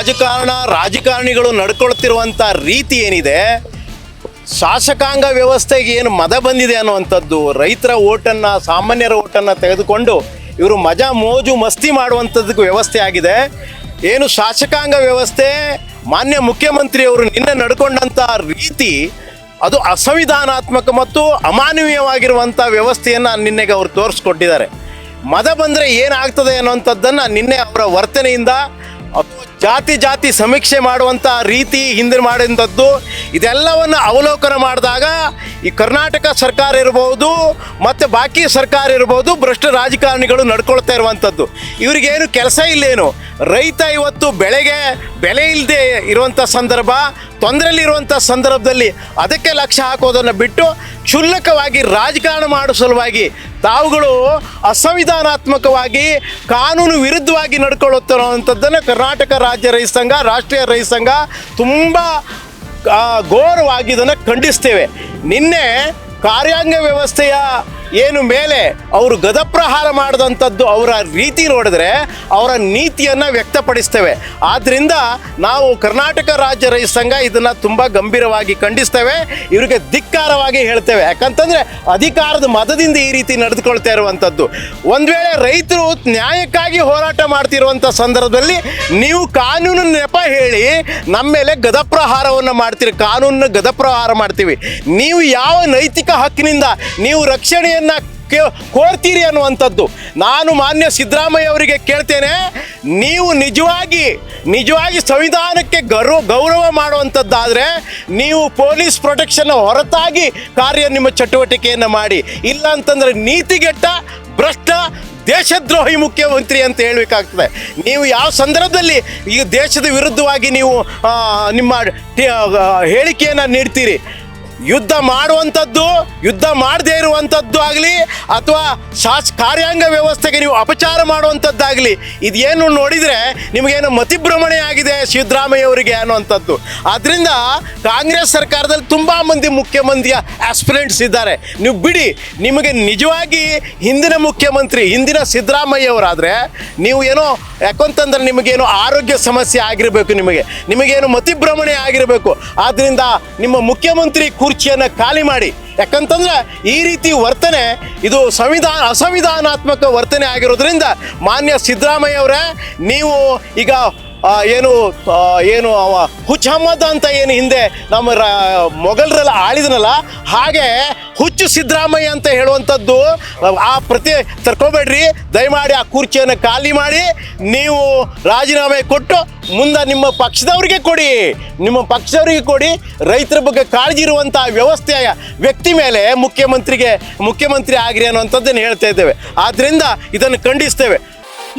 ರಾಜಕಾರಣ, ರಾಜಕಾರಣಿಗಳು ನಡ್ಕೊಳ್ತಿರುವಂಥ ರೀತಿ ಏನಿದೆ, ಶಾಸಕಾಂಗ ವ್ಯವಸ್ಥೆಗೆ ಏನು ಮದ ಬಂದಿದೆ ಅನ್ನುವಂಥದ್ದು, ರೈತರ ಓಟನ್ನು, ಸಾಮಾನ್ಯರ ಓಟನ್ನು ತೆಗೆದುಕೊಂಡು ಇವರು ಮಜಾ ಮೋಜು ಮಸ್ತಿ ಮಾಡುವಂಥದ್ದು ವ್ಯವಸ್ಥೆ ಆಗಿದೆ. ಏನು ಶಾಸಕಾಂಗ ವ್ಯವಸ್ಥೆ, ಮಾನ್ಯ ಮುಖ್ಯಮಂತ್ರಿಯವರು ನಿನ್ನೆ ನಡ್ಕೊಂಡಂಥ ರೀತಿ, ಅದು ಅಸಂವಿಧಾನಾತ್ಮಕ ಮತ್ತು ಅಮಾನವೀಯವಾಗಿರುವಂಥ ವ್ಯವಸ್ಥೆಯನ್ನು ನಿನ್ನೆಗೆ ಅವರು ತೋರಿಸ್ಕೊಟ್ಟಿದ್ದಾರೆ. ಮದ ಬಂದರೆ ಏನಾಗ್ತದೆ ಅನ್ನುವಂಥದ್ದನ್ನು ನಿನ್ನೆ ಅವರ ವರ್ತನೆಯಿಂದ ಜಾತಿ ಜಾತಿ ಸಮೀಕ್ಷೆ ಮಾಡುವಂಥ ರೀತಿ ಹಿಂದೆ ಮಾಡಿದಂಥದ್ದು, ಇದೆಲ್ಲವನ್ನು ಅವಲೋಕನ ಮಾಡಿದಾಗ ಈ ಕರ್ನಾಟಕ ಸರ್ಕಾರ ಇರ್ಬೋದು ಮತ್ತು ಬಾಕಿ ಸರ್ಕಾರ ಇರ್ಬೋದು ಭ್ರಷ್ಟ ರಾಜಕಾರಣಿಗಳು ನಡ್ಕೊಳ್ತಾ ಇರುವಂಥದ್ದು. ಇವ್ರಿಗೇನು ಕೆಲಸ ಇಲ್ಲೇನು? ರೈತ ಇವತ್ತು ಬೆಳೆಗೆ ಬೆಲೆ ಇಲ್ಲದೆ ಇರುವಂಥ ಸಂದರ್ಭ ತೊಂದರೆಯಲ್ಲಿರುವಂಥ ಸಂದರ್ಭದಲ್ಲಿ ಅದಕ್ಕೆ ಲಕ್ಷ ಹಾಕೋದನ್ನು ಬಿಟ್ಟು ಕ್ಷುಲ್ಲಕವಾಗಿ ರಾಜಕಾರಣ ಮಾಡೋ ಸಲುವಾಗಿ ತಾವುಗಳು ಅಸಂವಿಧಾನಾತ್ಮಕವಾಗಿ, ಕಾನೂನು ವಿರುದ್ಧವಾಗಿ ನಡ್ಕೊಳ್ಳುತ್ತಿರುವಂಥದ್ದನ್ನು ಕರ್ನಾಟಕ ರಾಜ್ಯ ರೈತ ಸಂಘ ರಾಷ್ಟ್ರೀಯ ರೈತ ಸಂಘ ತುಂಬ ಘೋರವಾಗಿ ಇದನ್ನು ಖಂಡಿಸ್ತೇವೆ. ನಿನ್ನೆ ಕಾರ್ಯಾಂಗ ವ್ಯವಸ್ಥೆಯ ಏನು ಮೇಲೆ ಅವರು ಗದಪ್ರಹಾರ ಮಾಡಿದಂಥದ್ದು ಅವರ ರೀತಿ ನೋಡಿದ್ರೆ ಅವರ ನೀತಿಯನ್ನು ವ್ಯಕ್ತಪಡಿಸ್ತೇವೆ. ಆದ್ದರಿಂದ ನಾವು ಕರ್ನಾಟಕ ರಾಜ್ಯ ರೈತ ಸಂಘ ಇದನ್ನು ತುಂಬ ಗಂಭೀರವಾಗಿ ಖಂಡಿಸ್ತೇವೆ. ಇವರಿಗೆ ಧಿಕ್ಕಾರವಾಗಿ ಹೇಳ್ತೇವೆ. ಯಾಕಂತಂದರೆ ಅಧಿಕಾರದ ಮತದಿಂದ ಈ ರೀತಿ ನಡೆದುಕೊಳ್ತಾ ಇರುವಂಥದ್ದು. ಒಂದು ವೇಳೆ ರೈತರು ನ್ಯಾಯಕ್ಕಾಗಿ ಹೋರಾಟ ಮಾಡ್ತಿರುವಂಥ ಸಂದರ್ಭದಲ್ಲಿ ನೀವು ಕಾನೂನು ನೆಪ ಹೇಳಿ ನಮ್ಮ ಮೇಲೆ ಗದಪ್ರಹಾರವನ್ನು ಮಾಡ್ತೀರಿ. ಕಾನೂನನ್ನ ಗದಪ್ರಹಾರ ಮಾಡ್ತೀವಿ. ನೀವು ಯಾವ ನೈತಿಕ ಹಕ್ಕಿನಿಂದ ನೀವು ರಕ್ಷಣೆಯನ್ನು ಕೇ- ಕೋರ್ತೀರಿ ಅನ್ನುವಂಥದ್ದು. ನಾನು ಮಾನ್ಯ ಸಿದ್ದರಾಮಯ್ಯ ಅವರಿಗೆ ಕೇಳ್ತೇನೆ, ನೀವು ನಿಜವಾಗಿ ನಿಜವಾಗಿ ಸಂವಿಧಾನಕ್ಕೆ ಗೌರವ ಗೌರವ ಮಾಡುವಂಥದ್ದಾದರೆ ನೀವು ಪೊಲೀಸ್ ಪ್ರೊಟೆಕ್ಷನ್ ಹೊರತಾಗಿ ಕಾರ್ಯ ನಿಮ್ಮ ಚಟುವಟಿಕೆಯನ್ನು ಮಾಡಿ. ಇಲ್ಲ ಅಂತಂದರೆ ನೀತಿಗೆಟ್ಟ, ಭ್ರಷ್ಟ, ದೇಶದ್ರೋಹಿ ಮುಖ್ಯಮಂತ್ರಿ ಅಂತ ಹೇಳಬೇಕಾಗ್ತದೆ. ನೀವು ಯಾವ ಸಂದರ್ಭದಲ್ಲಿ ಈ ದೇಶದ ವಿರುದ್ಧವಾಗಿ ನೀವು ನಿಮ್ಮ ಹೇಳಿಕೆಯನ್ನು ನೀಡ್ತೀರಿ? ಯುದ್ಧ ಮಾಡುವಂಥದ್ದು, ಯುದ್ಧ ಮಾಡದೇ ಇರುವಂಥದ್ದು ಆಗಲಿ, ಅಥವಾ ಶಾಸ್, ಕಾರ್ಯಾಂಗ ವ್ಯವಸ್ಥೆಗೆ ನೀವು ಅಪಚಾರ ಮಾಡುವಂಥದ್ದಾಗಲಿ, ಇದೇನು ನೋಡಿದರೆ ನಿಮಗೇನು ಮತಿಭ್ರಮಣೆ ಆಗಿದೆ ಸಿದ್ದರಾಮಯ್ಯವರಿಗೆ ಅನ್ನುವಂಥದ್ದು. ಆದ್ದರಿಂದ ಕಾಂಗ್ರೆಸ್ ಸರ್ಕಾರದಲ್ಲಿ ತುಂಬ ಮಂದಿ ಮುಖ್ಯಮಂತ್ರಿಯ ಆಸ್ಪಿರೆಂಟ್ಸ್ ಇದ್ದಾರೆ. ನೀವು ಬಿಡಿ, ನಿಮಗೆ ನಿಜವಾಗಿ ಹಿಂದಿನ ಮುಖ್ಯಮಂತ್ರಿ, ಹಿಂದಿನ ಸಿದ್ದರಾಮಯ್ಯವರಾದರೆ ನೀವು ಏನೋ, ಯಾಕಂತಂದ್ರೆ ನಿಮಗೇನು ಆರೋಗ್ಯ ಸಮಸ್ಯೆ ಆಗಿರಬೇಕು ನಿಮಗೆ, ನಿಮಗೇನು ಮತಿಭ್ರಮಣೆ ಆಗಿರಬೇಕು. ಆದ್ದರಿಂದ ನಿಮ್ಮ ಮುಖ್ಯಮಂತ್ರಿ ಕುರ್ಚಿಯನ್ನು ಖಾಲಿ ಮಾಡಿ. ಯಾಕಂತಂದ್ರೆ ಈ ರೀತಿ ವರ್ತನೆ ಇದು ಸಂವಿಧಾನ, ಅಸಂವಿಧಾನಾತ್ಮಕ ವರ್ತನೆ ಆಗಿರೋದ್ರಿಂದ ಮಾನ್ಯ ಸಿದ್ದರಾಮಯ್ಯ ಅವರೇ, ನೀವು ಈಗ ಏನು ಏನು ಅವ ಹುಚ್ ಅಹಮದ್ ಅಂತ ಏನು ಹಿಂದೆ ನಮ್ಮ ಮೊಘಲರೆಲ್ಲ ಆಳಿದನಲ್ಲ, ಹಾಗೆ ಹುಚ್ಚು ಸಿದ್ದರಾಮಯ್ಯ ಅಂತ ಹೇಳುವಂಥದ್ದು, ಆ, ಪ್ರತಿ, ತರ್ಕೋಬೇಡ್ರಿ, ದಯಮಾಡಿ ಆ ಕುರ್ಚಿಯನ್ನು ಖಾಲಿ ಮಾಡಿ, ನೀವು ರಾಜೀನಾಮೆ ಕೊಟ್ಟು ಮುಂದೆ ನಿಮ್ಮ ಪಕ್ಷದವ್ರಿಗೆ ಕೊಡಿ, ನಿಮ್ಮ ಪಕ್ಷದವರಿಗೆ ಕೊಡಿ, ರೈತರ ಬಗ್ಗೆ ಕಾಳಜಿ ಇರುವಂಥ ವ್ಯವಸ್ಥೆಯ ವ್ಯಕ್ತಿ ಮೇಲೆ ಮುಖ್ಯಮಂತ್ರಿಗೆ, ಮುಖ್ಯಮಂತ್ರಿ ಆಗಿರಿ ಅನ್ನುವಂಥದ್ದನ್ನು ಹೇಳ್ತಾ ಇದ್ದೇವೆ. ಆದ್ದರಿಂದ ಇದನ್ನು ಖಂಡಿಸ್ತೇವೆ.